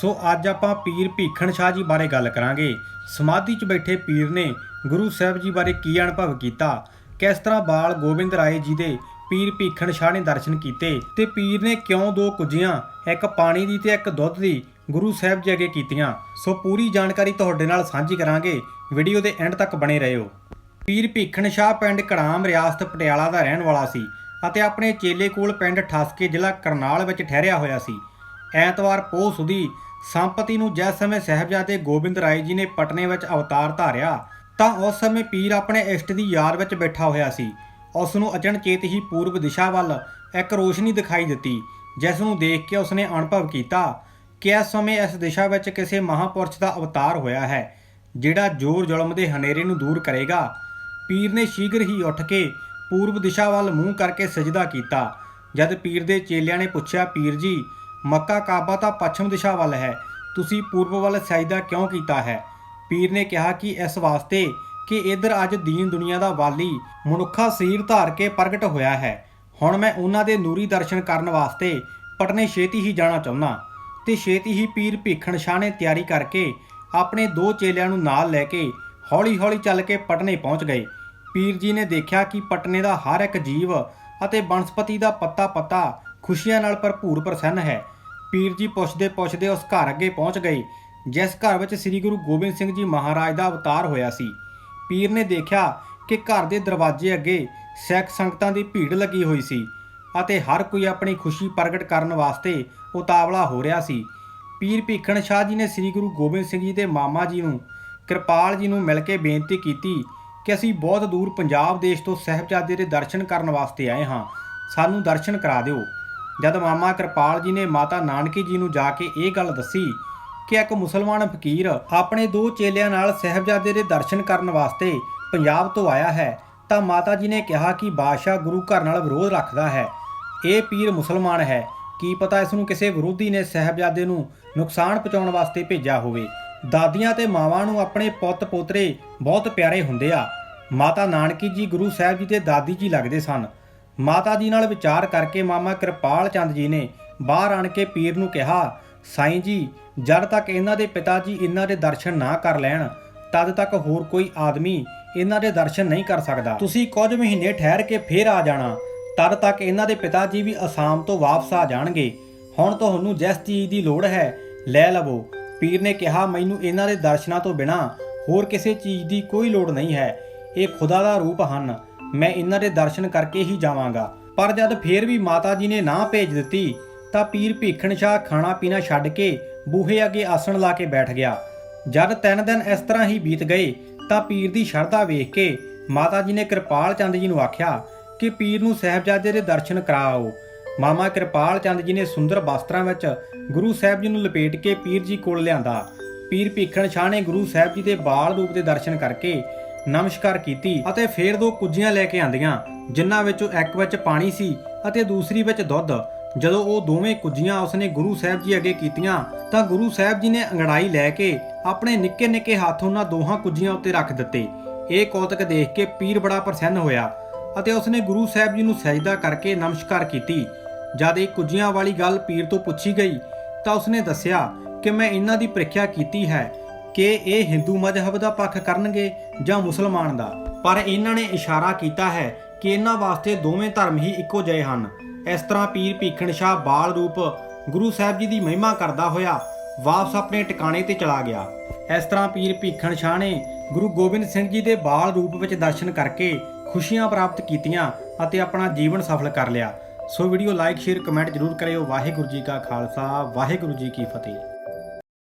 ਸੋ ਅੱਜ ਆਪਾਂ ਪੀਰ ਭੀਖਣ ਸ਼ਾਹ ਜੀ ਬਾਰੇ ਗੱਲ ਕਰਾਂਗੇ। ਸਮਾਧੀ 'ਚ ਬੈਠੇ ਪੀਰ ਨੇ ਗੁਰੂ ਸਾਹਿਬ ਜੀ ਬਾਰੇ ਕੀ ਅਨੁਭਵ ਕੀਤਾ? ਕਿਸ ਤਰ੍ਹਾਂ ਬਾਲ ਗੋਬਿੰਦ ਰਾਏ ਜੀ ਦੇ ਪੀਰ ਭੀਖਣ ਸ਼ਾਹ ਨੇ ਦਰਸ਼ਨ ਕੀਤੇ ਤੇ ਪੀਰ ਨੇ ਕਿਉਂ ਦੋ ਕੁੱਜੀਆਂ, ਇੱਕ ਪਾਣੀ ਦੀ ਤੇ ਇੱਕ ਦੁੱਧ ਦੀ ਗੁਰੂ ਸਾਹਿਬ ਜੀ ਅੱਗੇ ਕੀਤੀਆਂ? ਸੋ ਪੂਰੀ ਜਾਣਕਾਰੀ ਤੁਹਾਡੇ ਨਾਲ ਸਾਂਝੀ ਕਰਾਂਗੇ। ਵੀਡੀਓ ਦੇ ਐਂਡ ਤੱਕ ਬਣੇ ਰਹਿਓ ਪੀਰ ਭੀਖਣ ਸ਼ਾਹ ਪਿੰਡ ਕੜਾਮ ਰਿਆਸਤ ਪਟਿਆਲਾ ਦਾ ਰਹਿਣ ਵਾਲਾ ਸੀ ਅਤੇ ਆਪਣੇ ਚੇਲੇ ਕੋਲ ਪਿੰਡ ਠਸਕੇ ਜ਼ਿਲ੍ਹਾ ਕਰਨਾਲ ਵਿੱਚ ਠਹਿਰਿਆ ਹੋਇਆ ਸੀ। ਐਤਵਾਰ ਪੋਹ ਸੁਦੀ ਸੰਪਤੀ ਨੂੰ ਜਿਸ ਸਮੇਂ ਸਹਿਬਜ਼ਾਦੇ ਗੋਬਿੰਦ ਰਾਏ ਜੀ ਨੇ ਪਟਨੇ ਵਿੱਚ ਅਵਤਾਰ ਧਾਰਿਆ, ਤਾਂ ਉਸ ਸਮੇਂ ਪੀਰ ਆਪਣੇ ਇਸ਼ਟ ਦੀ ਯਾਦ ਵਿੱਚ ਬੈਠਾ ਹੋਇਆ ਸੀ। ਉਸ ਨੂੰ ਅਚਨਚੇਤ ਹੀ ਪੂਰਬ ਦਿਸ਼ਾ ਵੱਲ ਇੱਕ ਰੋਸ਼ਨੀ ਦਿਖਾਈ ਦਿੱਤੀ, ਜਿਸ ਨੂੰ ਦੇਖ ਕੇ ਉਸਨੇ ਅਨੁਭਵ ਕੀਤਾ ਕਿ ਇਸ ਸਮੇਂ ਇਸ ਦਿਸ਼ਾ ਵਿੱਚ ਕਿਸੇ ਮਹਾਪੁਰਸ਼ ਦਾ ਅਵਤਾਰ ਹੋਇਆ ਹੈ, ਜਿਹੜਾ ਜ਼ੋਰ ਜ਼ੁਲਮ ਦੇ ਹਨੇਰੇ ਨੂੰ ਦੂਰ ਕਰੇਗਾ। ਪੀਰ ਨੇ ਸ਼ੀਘਰ ਹੀ ਉੱਠ ਕੇ ਪੂਰਬ ਦਿਸ਼ਾ ਵੱਲ ਮੂੰਹ ਕਰਕੇ ਸਜਦਾ ਕੀਤਾ, ਜਦ ਪੀਰ ਦੇ ਚੇਲਿਆਂ ਨੇ ਪੁੱਛਿਆ, ਪੀਰ ਜੀ ਮੱਕਾ ਕਾਬਾ ਤਾਂ ਪੱਛਮ ਦਿਸ਼ਾ ਵੱਲ ਹੈ। ਤੁਸੀਂ ਪੂਰਬ ਵੱਲ ਸਜਦਾ ਕਿਉਂ ਕੀਤਾ ਹੈ? ਪੀਰ ਨੇ ਕਿਹਾ ਕਿ ਇਸ ਵਾਸਤੇ ਕਿ ਇਧਰ ਅੱਜ ਦੀਨ ਦੁਨੀਆ ਦਾ ਵਾਲੀ ਮਨੁੱਖਾ ਸੀਰ ਧਾਰ ਕੇ ਪ੍ਰਗਟ ਹੋਇਆ ਹੈ। ਹੁਣ ਮੈਂ ਉਹਨਾਂ ਦੇ ਨੂਰੀ ਦਰਸ਼ਨ ਕਰਨ ਵਾਸਤੇ ਪਟਨੇ ਛੇਤੀ ਹੀ ਜਾਣਾ ਚਾਹੁੰਦਾ। ਤੇ ਛੇਤੀ ਹੀ ਪੀਰ ਭੀਖਣ ਸ਼ਾਹ ਨੇ ਤਿਆਰੀ ਕਰਕੇ ਆਪਣੇ ਦੋ ਚੇਲਿਆਂ ਨੂੰ ਨਾਲ ਲੈ ਕੇ ਹੌਲੀ-ਹੌਲੀ ਚੱਲ ਕੇ ਪਟਨੇ ਪਹੁੰਚ ਗਏ। ਪੀਰ ਜੀ ਨੇ ਦੇਖਿਆ ਕਿ ਪਟਨੇ ਦਾ ਹਰ ਇੱਕ ਜੀਵ ਅਤੇ ਬਨਸਪਤੀ ਦਾ ਪੱਤਾ-ਪੱਤਾ ਖੁਸ਼ੀਆਂ ਨਾਲ ਭਰਪੂਰ ਪ੍ਰਸੰਨ ਹੈ। ਪੀਰ ਜੀ ਪੁੱਛਦੇ-ਪੁੱਛਦੇ ਉਸ ਘਰ ਅੱਗੇ ਪਹੁੰਚ ਗਏ, ਜਿਸ ਘਰ ਵਿੱਚ ਸ੍ਰੀ ਗੁਰੂ ਗੋਬਿੰਦ ਸਿੰਘ ਜੀ ਮਹਾਰਾਜ ਦਾ ਅਵਤਾਰ ਹੋਇਆ ਸੀ। ਪੀਰ ਨੇ ਦੇਖਿਆ ਕਿ ਘਰ ਦੇ ਦਰਵਾਜ਼ੇ ਅੱਗੇ ਸਿੱਖ ਸੰਗਤਾਂ ਦੀ ਭੀੜ ਲੱਗੀ ਹੋਈ ਸੀ ਅਤੇ ਹਰ ਕੋਈ ਆਪਣੀ ਖੁਸ਼ੀ ਪ੍ਰਗਟ ਕਰਨ ਵਾਸਤੇ ਉਤਾਵਲਾ ਹੋ ਰਿਹਾ ਸੀ। ਪੀਰ ਭੀਖਣ ਸ਼ਾਹ ਜੀ ਨੇ ਸ੍ਰੀ ਗੁਰੂ ਗੋਬਿੰਦ ਸਿੰਘ ਜੀ ਦੇ ਮਾਮਾ ਜੀ ਨੂੰ, ਕਿਰਪਾਲ ਜੀ ਨੂੰ ਮਿਲ ਕੇ ਬੇਨਤੀ ਕੀਤੀ ਕਿ ਅਸੀਂ ਬਹੁਤ ਦੂਰ ਪੰਜਾਬ ਦੇਸ਼ ਤੋਂ ਸਹਿਬਜ਼ਾਦੇ ਦੇ ਦਰਸ਼ਨ ਕਰਨ ਵਾਸਤੇ ਆਏ ਹਾਂ। ਸਾਨੂੰ ਦਰਸ਼ਨ ਕਰਾ ਦਿਓ। ਜਦ ਮਾਮਾ ਕਿਰਪਾਲ ਜੀ ਨੇ ਮਾਤਾ ਨਾਨਕੀ ਜੀ ਨੂੰ ਜਾ ਕੇ ਇਹ ਗੱਲ ਦੱਸੀ ਕਿ ਇੱਕ ਮੁਸਲਮਾਨ ਫਕੀਰ ਆਪਣੇ ਦੋ ਚੇਲਿਆਂ ਨਾਲ ਸਹਿਬਜ਼ਾਦੇ ਦੇ ਦਰਸ਼ਨ ਕਰਨ ਵਾਸਤੇ ਪੰਜਾਬ ਤੋਂ ਆਇਆ ਹੈ, ਤਾਂ ਮਾਤਾ ਜੀ ਨੇ ਕਿਹਾ ਕਿ ਬਾਦਸ਼ਾਹ ਗੁਰੂ ਘਰ ਨਾਲ ਵਿਰੋਧ ਰੱਖਦਾ ਹੈ। ਇਹ ਪੀਰ ਮੁਸਲਮਾਨ ਹੈ। ਕੀ ਪਤਾ ਇਸ ਨੂੰ ਕਿਸੇ ਵਿਰੋਧੀ ਨੇ ਸਹਿਬਜ਼ਾਦੇ ਨੂੰ ਨੁਕਸਾਨ ਪਹੁੰਚਾਉਣ ਵਾਸਤੇ ਭੇਜਿਆ ਹੋਵੇ। ਦਾਦੀਆਂ ਤੇ ਮਾਵਾਂ ਨੂੰ ਆਪਣੇ ਪੁੱਤ ਪੋਤਰੇ ਬਹੁਤ ਪਿਆਰੇ ਹੁੰਦੇ ਆ। ਮਾਤਾ ਨਾਨਕੀ ਜੀ ਗੁਰੂ ਸਾਹਿਬ ਜੀ ਦੇ ਦਾਦੀ ਜੀ ਲੱਗਦੇ ਸਨ। ਮਾਤਾ ਜੀ ਨਾਲ ਵਿਚਾਰ ਕਰਕੇ ਮਾਮਾ ਕਿਰਪਾਲ ਚੰਦ ਜੀ ਨੇ ਬਾਹਰ ਆਣ ਕੇ ਪੀਰ ਨੂੰ ਕਿਹਾ, ਸਾਈਂ ਜੀ, ਜਦ ਤੱਕ ਇਹਨਾਂ ਦੇ ਪਿਤਾ ਜੀ ਇਹਨਾਂ ਦੇ ਦਰਸ਼ਨ ਨਾ ਕਰ ਲੈਣ, ਤਦ ਤੱਕ ਹੋਰ ਕੋਈ ਆਦਮੀ ਇਹਨਾਂ ਦੇ ਦਰਸ਼ਨ ਨਹੀਂ ਕਰ ਸਕਦਾ। ਤੁਸੀਂ ਕੁਝ ਮਹੀਨੇ ਠਹਿਰ ਕੇ ਫੇਰ ਆ ਜਾਣਾ, ਤਦ ਤੱਕ ਇਹਨਾਂ ਦੇ ਪਿਤਾ ਜੀ ਵੀ ਅਸਾਮ ਤੋਂ ਵਾਪਸ ਆ ਜਾਣਗੇ। ਹੁਣ ਤੁਹਾਨੂੰ ਜਿਸ ਚੀਜ਼ ਦੀ ਲੋੜ ਹੈ, ਲੈ ਲਵੋ। ਪੀਰ ਨੇ ਕਿਹਾ, ਮੈਨੂੰ ਇਹਨਾਂ ਦੇ ਦਰਸ਼ਨਾਂ ਤੋਂ ਬਿਨਾ ਹੋਰ ਕਿਸੇ ਚੀਜ਼ ਦੀ ਕੋਈ ਲੋੜ ਨਹੀਂ ਹੈ। ਇਹ ਖੁਦਾ ਦਾ ਰੂਪ ਹਨ। ਮੈਂ ਇਹਨਾਂ ਦੇ ਦਰਸ਼ਨ ਕਰਕੇ ਹੀ ਜਾਵਾਂਗਾ। ਪਰ ਜਦ ਫੇਰ ਵੀ ਮਾਤਾ ਜੀ ਨੇ ਨਾ ਭੇਜ ਦਿੱਤੀ, ਤਾਂ ਪੀਰ ਭੀਖਣ ਸ਼ਾਹ ਖਾਣਾ ਪੀਣਾ ਛੱਡ ਕੇ ਬੂਹੇ ਅੱਗੇ ਆਸਣ ਲਾ ਕੇ ਬੈਠ ਗਿਆ। ਜਦ ਤਿੰਨ ਦਿਨ ਇਸ ਤਰ੍ਹਾਂ ਹੀ ਬੀਤ ਗਏ, ਤਾਂ ਪੀਰ ਦੀ ਸ਼ਰਧਾ ਵੇਖ ਕੇ ਮਾਤਾ ਜੀ ਨੇ ਕਿਰਪਾਲ ਚੰਦ ਜੀ ਨੂੰ ਆਖਿਆ ਕਿ ਪੀਰ ਨੂੰ ਸਹਿਬਜ਼ਾਦੇ ਦੇ ਦਰਸ਼ਨ ਕਰਾਓ। ਮਾਮਾ ਕਿਰਪਾਲ ਚੰਦ ਜੀ ਨੇ ਸੁੰਦਰ ਵਸਤਰਾਂ ਵਿੱਚ ਗੁਰੂ ਸਾਹਿਬ ਜੀ ਨੂੰ ਲਪੇਟ ਕੇ ਪੀਰ ਜੀ ਕੋਲ ਲਿਆਂਦਾ। ਪੀਰ ਭੀਖਣ ਸ਼ਾਹ ਨੇ ਗੁਰੂ ਸਾਹਿਬ ਜੀ ਦੇ ਬਾਲ ਰੂਪ ਦੇ ਦਰਸ਼ਨ ਕਰਕੇ ਨਮਸਕਾਰ ਕੀਤੀ ਅਤੇ ਫੇਰ ਦੋ ਕੁੱਜੀਆਂ ਲੈ ਕੇ ਆਂਦੀਆਂ, ਜਿਨ੍ਹਾਂ ਵਿੱਚੋਂ ਇੱਕ ਵਿੱਚ ਪਾਣੀ ਸੀ ਅਤੇ ਦੂਸਰੀ ਵਿੱਚ ਦੁੱਧ। ਜਦੋਂ ਉਹ ਦੋਵੇਂ ਕੁੱਜੀਆਂ ਉਸਨੇ ਗੁਰੂ ਸਾਹਿਬ ਜੀ ਅੱਗੇ ਕੀਤੀਆਂ, ਤਾਂ ਗੁਰੂ ਸਾਹਿਬ ਜੀ ਨੇ ਅੰਗੜਾਈ ਲੈ ਕੇ ਆਪਣੇ ਨਿੱਕੇ ਨਿੱਕੇ ਹੱਥ ਉਹਨਾਂ ਦੋਹਾਂ ਕੁੱਜੀਆਂ ਉੱਤੇ ਰੱਖ ਦਿੱਤੇ। ਇਹ ਕੌਤਕ ਦੇਖ ਕੇ ਪੀਰ ਬੜਾ ਪ੍ਰਸੰਨ ਹੋਇਆ ਅਤੇ ਉਸਨੇ ਗੁਰੂ ਸਾਹਿਬ ਜੀ ਨੂੰ ਸਜਦਾ ਕਰਕੇ ਨਮਸਕਾਰ ਕੀਤੀ। ਜਦ ਇਹ ਕੁੱਜੀਆਂ ਵਾਲੀ ਗੱਲ ਪੀਰ ਤੋਂ ਪੁੱਛੀ ਗਈ, ਤਾਂ ਉਸਨੇ ਦੱਸਿਆ ਕਿ ਮੈਂ ਇਹਨਾਂ ਦੀ ਪ੍ਰੀਖਿਆ ਕੀਤੀ ਹੈ ਕਿ ਇਹ ਹਿੰਦੂ ਮਜ਼ਹਬ ਦਾ ਪੱਖ ਕਰਨਗੇ ਜਾਂ ਮੁਸਲਮਾਨ ਦਾ। ਪਰ ਇਹਨਾਂ ਨੇ ਇਸ਼ਾਰਾ ਕੀਤਾ ਹੈ ਕਿ ਇਹਨਾਂ ਵਾਸਤੇ ਦੋਵੇਂ ਧਰਮ ਹੀ ਇੱਕੋ ਜਿਹੇ ਹਨ। ਇਸ ਤਰ੍ਹਾਂ ਪੀਰ ਭੀਖਣ ਸ਼ਾਹ ਬਾਲ ਰੂਪ ਗੁਰੂ ਸਾਹਿਬ ਜੀ ਦੀ ਮਹਿਮਾ ਕਰਦਾ ਹੋਇਆ ਵਾਪਸ ਆਪਣੇ ਟਿਕਾਣੇ ਤੇ ਚਲਾ ਗਿਆ। ਇਸ ਤਰ੍ਹਾਂ ਪੀਰ ਭੀਖਣ ਸ਼ਾਹ ਨੇ ਗੁਰੂ ਗੋਬਿੰਦ ਸਿੰਘ ਜੀ ਦੇ ਬਾਲ ਰੂਪ ਵਿੱਚ ਦਰਸ਼ਨ ਕਰਕੇ ਖੁਸ਼ੀਆਂ ਪ੍ਰਾਪਤ ਕੀਤੀਆਂ ਅਤੇ ਆਪਣਾ ਜੀਵਨ ਸਫਲ ਕਰ ਲਿਆ। So video like, share, comment ਜ਼ਰੂਰ ਕਰਿਓ। ਵਾਹਿਗੁਰੂ ਜੀ ਕਾ ਖਾਲਸਾ, ਵਾਹਿਗੁਰੂ ਜੀ ਕੀ ਫਤਿਹ।